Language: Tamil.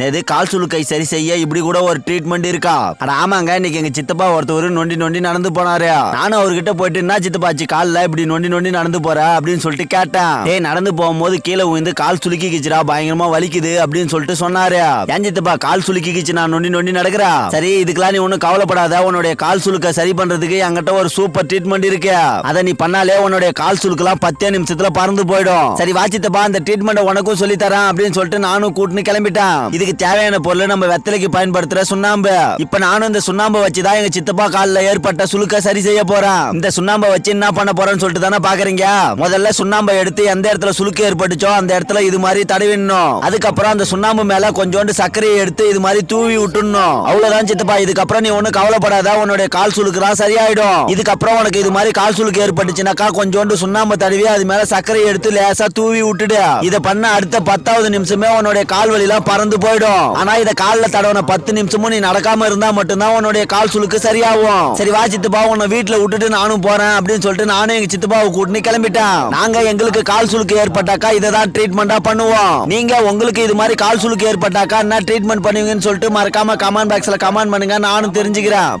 நேது கால் சுழுக்கை சரி செய்ய இப்படி கூட ஒரு ட்ரீட்மெண்ட் இருக்கா? அட ஆமாங்க இன்னைக்கு எங்க சித்தப்பா ஒருத்தவர் நொண்டி நொண்டி நடந்து போனாரு. நானும் அவர்கிட்ட போயிட்டு என்ன சித்தப்பாச்சு கால்ல இப்படி நொண்டி நொண்டி நடந்து போற? அப்படின்னு சொல்லிட்டு கேட்டேன். ஏய் நடந்து போகும்போது கீழே விழுந்து கால் சுலுக்கிக்கிச்சுடா பயங்கரமா வலிக்குது அப்படின்னு சொல்லிட்டு சொன்னாரு. ஏன் சித்தப்பா கால் சுலுக்கிக்கிச்சு நான் நொண்டி நொண்டி நடக்கிறா சரி இதுக்கெல்லாம் நீ ஒன்னும் கவலைப்படாத. உன்னுடைய கால் சுழுக்க சரி பண்றதுக்கு என்கிட்ட ஒரு சூப்பர் ட்ரீட்மெண்ட் இருக்கு. அதை நீ பண்ணாலே உன்னுடைய கால் சுழுக்கெல்லாம் பத்தே நிமிஷத்துல பறந்து போயிடும். சரி வாச்சித்தப்பா அந்த ட்ரீட்மெண்ட் உனக்கும் சொல்லி தரேன் அப்படின்னு சொல்லிட்டு நானும் கூட்டுன்னு கிளம்பிட்டேன். இது இதுக்கு தேவையான பொருள் நம்ம வெத்தலைக்கு பயன்படுத்துற சுண்ணாம்பு. இப்ப நானும் இந்த சுண்ணாம்பை வச்சுதான் எங்க சித்தப்பா காலில் ஏற்பட்ட சுழுக்க சரி செய்ய போறேன். இந்த சுண்ணாம்பை வச்சு என்ன பண்ண போறேன்னு சொல்லிட்டு தானே பாக்குறீங்க? முதல்ல சுண்ணாம்பை எடுத்து எந்த இடத்துல சுளுக்கு ஏற்பட்டுச்சோ அந்த இடத்துல இது மாதிரி தடவிடணும். அதுக்கப்புறம் அந்த சுண்ணாம்பு மேல கொஞ்சோண்டு சர்க்கரையை எடுத்து இது மாதிரி தூவி விட்டுடணும். அவ்வளவுதான் சித்தப்பா. இதுக்கப்புறம் நீ ஒண்ணு கவலைப்படாத. உன்னுடைய கால் சுளுக்குலாம் சரியாயிடும். இதுக்கப்புறம் உனக்கு இது மாதிரி கால் சுழுக்கு ஏற்பட்டுச்சுனாக்கா கொஞ்சோண்டு சுண்ணாம்பு தடவி அது மேல சர்க்கரையை எடுத்து லேசா தூவி விட்டுடு. இதை பண்ண அடுத்த பத்தாவது நிமிஷமே உன்னுடைய கால் வலிலாம் பறந்து போய் போயிடும். ஆனா இத கால்ல தடவன பத்து நிமிஷமும் நீ நடக்காம இருந்தா மட்டும்தான் உன்னுடைய கால் சுளுக்கு சரியாகும். சரி வா சித்துப்பா உன்னை வீட்டுல விட்டுட்டு நானும் போறேன் அப்படின்னு சொல்லிட்டு நானும் எங்க சித்துப்பாவை கூட்டின்னு கிளம்பிட்டேன். நாங்க எங்களுக்கு கால் சுளுக்கு ஏற்பட்டாக்கா இதை தான் ட்ரீட்மெண்டா பண்ணுவோம். நீங்க உங்களுக்கு இது மாதிரி கால் சுளுக்கு ஏற்பட்டாக்கா என்ன ட்ரீட்மெண்ட் பண்ணுவீங்கன்னு சொல்லிட்டு மறக்காம கமெண்ட் பாக்ஸ்ல கமெண்ட் பண்ணுங்க நானும் தெரிஞ்சுக்கிறேன்.